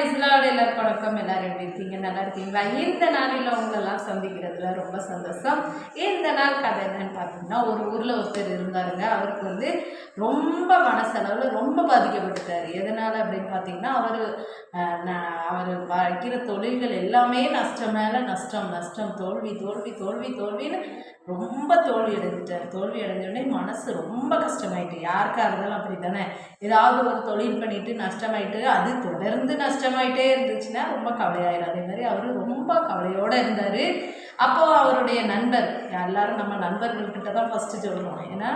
பிரிஸ்லாடு எல்லாருக்கும் வணக்கம் எல்லாரும் எப்படி இருக்கீங்க? நல்லா இருக்கீங்களா? இந்த நாளில் அவங்களெல்லாம் சந்திக்கிறதுல ரொம்ப சந்தோஷம். இந்த நாள் கதை என்னன்னு பார்த்தீங்கன்னா ஒரு ஊரில் ஒருத்தர் இருந்தாருங்க. அவருக்கு வந்து ரொம்ப மனசளவில் ரொம்ப பாதிக்கப்பட்டுட்டார். எதனால் அப்படின்னு பார்த்தீங்கன்னா அவர் அவர் வைக்கிற தொழில்கள் எல்லாமே நஷ்டம் மேலே நஷ்டம் நஷ்டம் தோல்வி தோல்வி தோல்வி தோல்வின்னு ரொம்ப தோல்வி அடைஞ்சிட்டார். தோல்வி அடைஞ்சோடனே மனசு ரொம்ப கஷ்டமாயிட்டு யாருக்காக இருந்தாலும் அப்படி தானே ஏதாவது ஒரு தொழில் பண்ணிட்டு நஷ்டமாயிட்டு அது தொடர்ந்து நஷ்டம் கஷ்டமாயிட்டே இருந்துச்சுன்னா ரொம்ப கவலையாயிரும். அதே மாதிரி அவர் ரொம்ப கவலையோடு இருந்தார். அப்போது அவருடைய நண்பர் எல்லாரும் நம்ம நண்பர்கள்கிட்ட தான் ஃபஸ்ட்டு சொல்லுவோம் ஏன்னா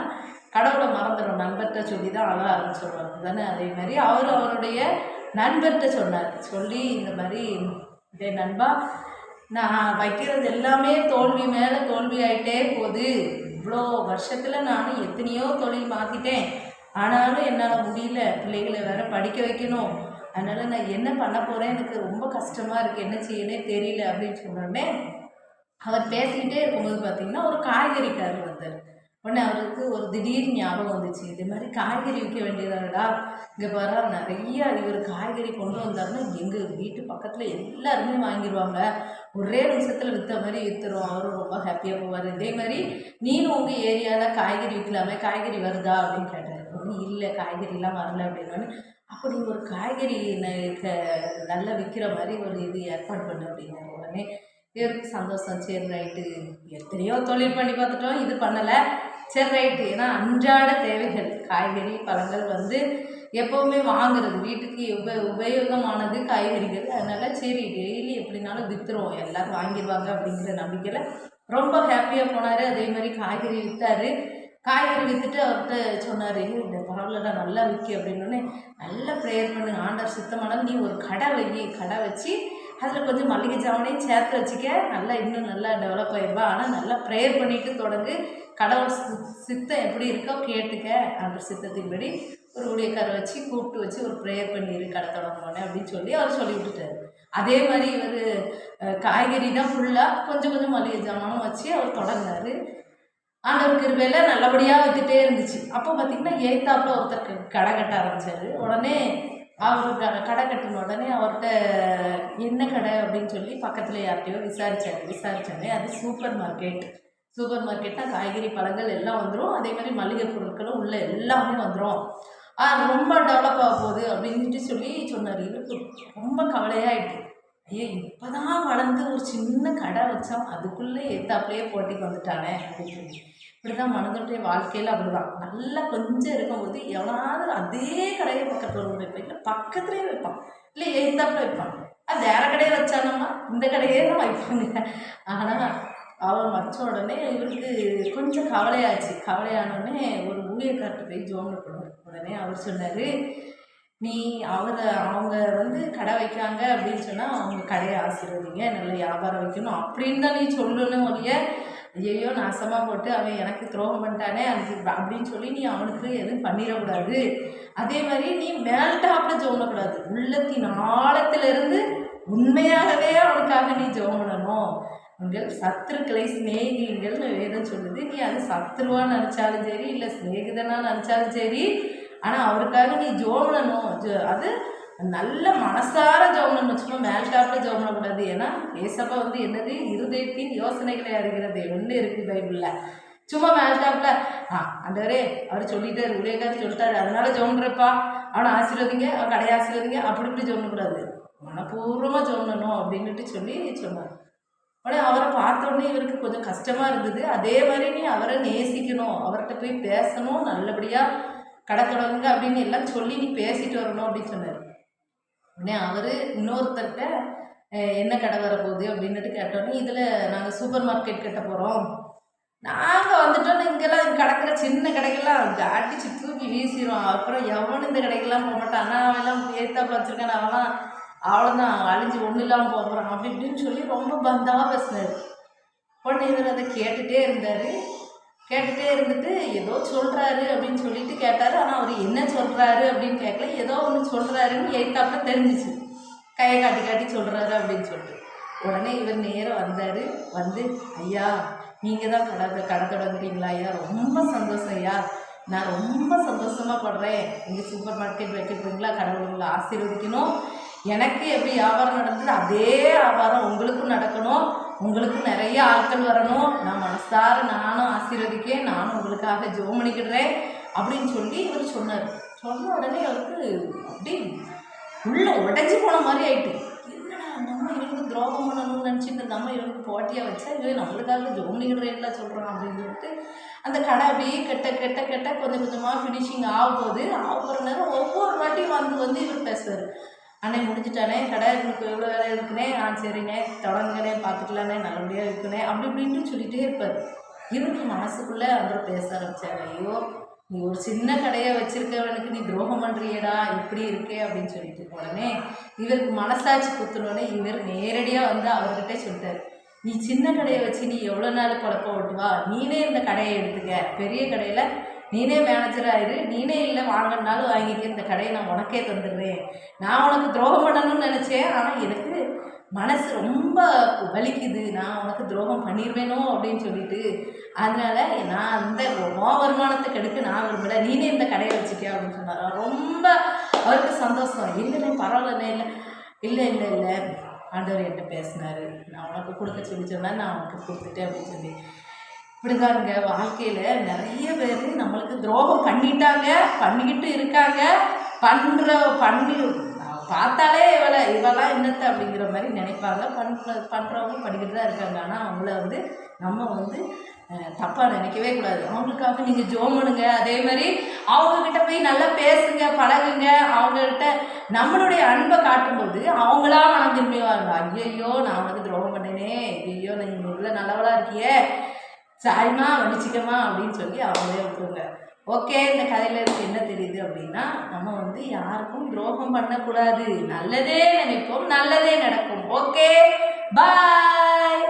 கடவுளை மறந்துடும். நண்பர்கிட்ட சொல்லி தான் அழ ஆரம்பிச்சிடுவாங்க தானே அதே மாதிரி அவர் அவருடைய நண்பர்கிட்ட சொன்னார். சொல்லி இந்த மாதிரி இதே நண்பா நான் வைக்கிறது எல்லாமே தோல்வி மேலே தோல்வி ஆகிட்டே போகுது. இவ்வளோ வருஷத்தில் நான் எத்தனையோ தொழில் மாற்றிட்டேன் ஆனாலும் என்னால் முடியல. பிள்ளைகளை வேற படிக்க வைக்கணும். அதனால் நான் என்ன பண்ண போகிறேன் எனக்கு ரொம்ப கஷ்டமாக இருக்குது என்ன செய்யனே தெரியல அப்படின்னு சொன்னோடனே அவர் பேசிக்கிட்டே இருக்கும்போது பார்த்தீங்கன்னா ஒரு காய்கறிக்காரர் வந்தார். உடனே அவருக்கு ஒரு திடீர் ஞாபகம் வந்துச்சு. இது மாதிரி காய்கறி விற்க வேண்டியதாடா இங்கே பாரு நிறைய இவர் காய்கறி கொண்டு வந்தாருன்னா எங்கள் வீட்டு பக்கத்தில் எல்லாருமே வாங்கிடுவாங்க ஒரே நிமிஷத்தில் விற்ற மாதிரி விற்றுரும் அவரும் ரொம்ப ஹாப்பியாக போவார். இதே மாதிரி நீனும் உங்கள் ஏரியாவில் காய்கறி விற்கலாமே காய்கறி வருதா அப்படின்னு கேட்டார். ஒன்றும் இல்லை காய்கறிலாம் வரல அப்படி ஒரு காய்கறி நல்லா விற்கிற மாதிரி ஒரு இது ஏற்பாடு பண்ணு அப்படிங்கிற உடனே இவருக்கு சந்தோஷம். சரி ரைட்டு. எத்தனையோ தொழில் பண்ணி பார்த்துட்டோம் இது பண்ணலை. சரி ரைட்டு. ஏன்னா அன்றாட தேவைகள். காய்கறி பழங்கள் வந்து எப்போவுமே வாங்குறது. வீட்டுக்கு உப உபயோகமானது காய்கறிகள். அதனால் சரி டெய்லி எப்படினாலும் விற்றுருவோம் எல்லோரும் வாங்கிடுவாங்க அப்படிங்கிற நம்பிக்கையில் ரொம்ப ஹாப்பியாக போனார். அதே மாதிரி காய்கறி விற்றாரு காய்கறி விற்றுட்டு அவர்கிட்ட சொன்னார் இந்த பரவாயில்லடா நல்லா விற்கி அப்படின்னோடனே நல்லா ப்ரேயர் பண்ணு ஆண்டர் சுத்தமானால் நீ ஒரு கடை வை கடை வச்சு அதில் கொஞ்சம் மல்லிகை ஜாமனையும் சேர்த்து வச்சுக்க நல்லா இன்னும் நல்லா டெவலப் ஆயிடுவா ஆனால் நல்லா ப்ரேயர் பண்ணிட்டு தொடங்கு. கடவுள் சித்தம் எப்படி இருக்கோ கேட்டுக்க. ஆண்டர் சித்தத்தின்படி ஒரு ஊழியக்கார வச்சு கூப்பிட்டு வச்சு ஒரு ப்ரேயர் பண்ணிடு கடை தொடங்கணுன்னு அப்படின்னு சொல்லி அவர் சொல்லி விட்டுட்டாரு. அதே மாதிரி இவர் காய்கறி தான் ஃபுல்லாக கொஞ்சம் கொஞ்சம் மளிகை ஜாமானும் வச்சு அவர் தொடங்கினாரு. ஆண்டவர் கிருபையில் நல்லபடியாக வித்துட்டே இருந்துச்சு. அப்போ பார்த்தீங்கன்னா எய்த்தாப்பில் ஒருத்தர் கடை கட்ட ஆரம்பித்தார் உடனே அவர் கடை கட்டின உடனே அவர்கிட்ட என்ன கடை? அப்படின்னு சொல்லி பக்கத்தில் யார்கிட்டயோ விசாரிச்சாரு. விசாரிச்சாரு அது சூப்பர் மார்க்கெட். சூப்பர் மார்க்கெட்னா காய்கறி பழங்கள் எல்லாம் வந்துடும் அதே மாதிரி மளிகை பொருட்களும் உள்ள எல்லாமே வந்துடும் அது ரொம்ப டெவலப் ஆக போகுது அப்படின்ட்டு சொல்லி சொன்னார். இவருக்கு ரொம்ப கவலையாகிட்டு ஐயோ இப்போதான் வளர்ந்து ஒரு சின்ன கடை வச்சோம் அதுக்குள்ளே ஏத்தாப்புலேயே போட்டிக்கு வந்துட்டானே? அப்படின்னு சொல்லி. இப்படி தான் மனதுடைய வாழ்க்கையில் அப்படிதான். நல்லா கொஞ்சம் இருக்கும்போது எவனாவது அதே கடையை பக்கத்தில் வந்து வைப்பான் இல்லை பக்கத்துலேயே வைப்பான். இல்லை ஏத்தாப்புல வைப்பான். அது வேற கடையை வச்சானம்மா இந்த கடையே தான் வைப்பாங்க. ஆனால் அவன் வச்ச உடனே இவருக்கு கொஞ்சம் கவலையாச்சு. கவலையானோடனே ஒரு ஊழியக்கார்ட்ட போய் ஜோம்னு போடுவார். உடனே அவர் சொன்னார் நீ அவரை அவங்க வந்து கடை வைக்காங்க அப்படின்னு சொன்னால் அவங்க கடையை ஆசீர்வதிங்க. நல்ல வியாபாரம் வைக்கணும். அப்படின்னு தான் நீ சொல்லணும் ஒழிய ஐயோ நாசமாக போட்டு அவன் எனக்கு துரோகம் பண்ணிட்டானே அது அப்படின்னு சொல்லி நீ அவனுக்கு எதுவும் பண்ணிடக்கூடாது. அதே மாதிரி நீ மேல் டாப்பில் ஜோமக்கூடாது உள்ளத்தின் ஆழத்திலிருந்து உண்மையாகவே அவனுக்காக நீ ஜெபம் பண்ணணும் உங்கள் சத்துருக்களை சிநேகிங்கள்னு வேதம் சொல்லுது. நீ அது சத்துருவா நினச்சாலும் சரி இல்லை சிநேகிதனா நினச்சாலும் சரி ஆனால் அவருக்காக நீ ஜோமனணும் ஜோ- அது நல்ல மனசார ஜோமனம் வச்சுக்கோ மேல்காப்பில் டாப்பில் கூடாது. ஏன்னா ஏசப்பா வந்து என்னது? இருதயத்தின் யோசனைகளை அறிகிறது ஒன்று இருக்குது பைபிளில். சும்மா மேல் ஆ ஆண்டவரே அவர் சொல்லிட்டாரு ஊழியக்காரர் சொல்லிட்டாரு அதனால ஜோம்ன்றப்பா அவனை ஆசீர்வதிங்க அவன் கடையை ஆசீர்வதிங்க அப்படி இப்படி ஜோமக்கூடாது மனப்பூர்வமாக ஜோனணும் அப்படின்னுட்டு சொல்லி சொன்னார். உடனே அவரை பார்த்த உடனே இவருக்கு கொஞ்சம் கஷ்டமாக இருந்தது. அதே மாதிரி நீ அவரை நேசிக்கணும் அவர்கிட்ட போய் பேசணும் நல்லபடியாக கடை தொடங்குங்க அப்படின்னு எல்லாம் சொல்லி நீ பேசிட்டு வரணும் அப்படின்னு சொன்னார். உடனே அவர் இன்னொருத்தர்கிட்ட என்ன கடை வரப்போகுது? அப்படின்னுட்டு கேட்டோன்னே இதில் நாங்கள் சூப்பர் மார்க்கெட் கட்ட போகிறோம் நாங்கள் வந்துட்டோன்னு இங்கெல்லாம் கிடக்கிற சின்ன கடைகள்லாம் அடிச்சு தூக்கி வீசிடுவோம் அப்புறம் எவனும் இந்த கடைக்கெல்லாம் போக மாட்டான். ஆனால் அவன்லாம் ஏத்தா வச்சுருக்கான். அவெல்லாம் அவ்வளோதான் அழிஞ்சு ஒன்றும் இல்லாமல் போகிறான் அப்படி இப்படின்னு சொல்லி ரொம்ப பந்தாவாக பேசினார். உடனே இவர் அதை கேட்டுகிட்டே இருந்தார். கேட்டுகிட்டே இருந்துட்டு ஏதோ சொல்கிறாரு அப்படின்னு சொல்லிட்டு கேட்டார். ஆனால் அவர் என்ன சொல்கிறாரு அப்படின்னு கேட்கல ஏதோ ஒன்று சொல்கிறாருன்னு எய்த்தாப்புல தெரிஞ்சிச்சு. கையை காட்டி காட்டி சொல்கிறாரு அப்படின்னு சொல்லிட்டு. உடனே இவர் நேராக வந்தார். வந்து ஐயா நீங்கள் தான் கடை கடை தொடங்குறீங்களா ஐயா? ரொம்ப சந்தோஷம் ஐயா. நான் ரொம்ப சந்தோஷமாக படுறேன். நீங்கள் சூப்பர் மார்க்கெட் வைக்கிறீங்களா கடவுளுங்களை ஆசீர்வதிக்கணும். எனக்கு எப்படி வியாபாரம் நடந்தது அதே வியாபாரம் உங்களுக்கும் நடக்கணும். உங்களுக்கும் நிறைய ஆட்கள் வரணும். நான் மனசார நான் ஆசீர்வதிக்கே நானும் உங்களுக்காக ஜோம் பண்ணிக்கிடுறேன் அப்படின்னு சொல்லி இவர் சொன்னார். சொன்ன உடனே அவருக்கு அப்படி உள்ளே உடஞ்சி போன மாதிரி ஆயிட்டு. என்னடா நம்ம இவனுக்கு துரோகம் பண்ணணும்னு நினச்சிட்டு நம்ம இவனுக்கு போட்டியாக வச்சா இவன் நம்மளுக்காக ஜெபம் பண்ணிக்கிடுறேன்லாம் சொல்கிறான் அப்படின்னு சொல்லிட்டு அந்த கடை அப்படியே கெட்ட கெட்ட கெட்ட கொஞ்சம் கொஞ்சமாக ஃபினிஷிங் ஆகும் போகுது ஆக நேரம் ஒவ்வொரு வாட்டியும் வந்து வந்து இவர் பேசுவார். அண்ணே முடிஞ்சிட்டானே கடை இவனுக்கு எவ்வளோ வேலை இருக்குனே நான் சரிண்ணே தொடங்குனே பார்த்துக்கலானே நல்லபடியாக இருக்குனே அப்படி இப்படின்ட்டு சொல்லிகிட்டே இருப்பார். இவருக்கு மனசுக்குள்ளே அவர் பேச ஆரம்பித்தாங்க ஐயோ நீ ஒரு சின்ன கடையை வச்சிருக்கவனுக்கு நீ துரோகம் பண்ணுறியடா இப்படி இருக்கே அப்படின்னு சொல்லிட்டு உடனே இவருக்கு மனசாட்சி குத்துனோடனே இவர் நேரடியாக வந்து அவர்கிட்ட சொல்லிட்டார். நீ சின்ன கடையை வச்சு நீ எவ்வளோ நாள் குழப்ப ஓட்டுவா? நீனே இந்த கடையை எடுத்துக்க. பெரிய கடையில் நீனே மேனேஜர் ஆயிரு. நீனே இல்லை வாங்கினாலும் வாங்கிக்க. இந்த கடையை நான் உனக்கே தந்துடுறேன். நான் உனக்கு துரோகம் பண்ணணும்னு நினச்சேன். ஆனால் எனக்கு மனசு ரொம்ப வலிக்குது. நான் உனக்கு துரோகம் பண்ணிடுவேனோ அப்படின்னு சொல்லிட்டு. அதனால நான் அந்த மோ வருமானத்தை கெடுக்க நான் விரும்பல. நீனே இந்த கடையை வச்சுக்க அப்படின்னு சொன்னார். ரொம்ப அவருக்கு சந்தோஷம். இல்லைண்ணே பரவாயில்லண்ணே இல்லை இல்லை இல்லை இல்லை. ஆண்டவர் என்கிட்ட பேசினார். நான் உனக்கு கொடுக்க சொல்லி சொன்னால் நான் உனக்கு கொடுத்துட்டேன் அப்படின்னு சொல்லி. இப்படிதாங்க வாழ்க்கையில் நிறைய பேர் நம்மளுக்கு துரோகம் பண்ணிட்டாங்க பண்ணிக்கிட்டு இருக்காங்க. பண்ணுற பண்ணி பார்த்தாலே இவளை இவெல்லாம் என்னத்த அப்படிங்கிற மாதிரி நினைப்பாங்க. பண்ணுற பண்ணுறவங்க பண்ணிக்கிட்டு தான் இருக்காங்க. ஆனால் அவங்கள வந்து நம்ம வந்து தப்பாக நினைக்கவே கூடாது. அவங்களுக்காக நீங்கள் ஜோமனுங்க. அதே மாதிரி அவங்கக்கிட்ட போய் நல்லா பேசுங்க பழகுங்க. அவங்கக்கிட்ட நம்மளுடைய அன்பை காட்டும்போது அவங்களா மனம் திரும்பிவாங்க ஐயோ நான் உனக்கு துரோகம் பண்ணேனே ஐயோ நீங்கள் உள்ள நல்லவளாக இருக்கியே. சாரிம்மா மன்னிச்சிக்கம்மா அப்படின்னு சொல்லி அவங்களே விட்டுருங்க. ஓகே இந்த கதையில இருந்து என்ன தெரியுது அப்படின்னா நம்ம வந்து யாருக்கும் துரோகம் பண்ணக்கூடாது. நல்லதே நினைப்போம் நல்லதே நடக்கும். Okay bye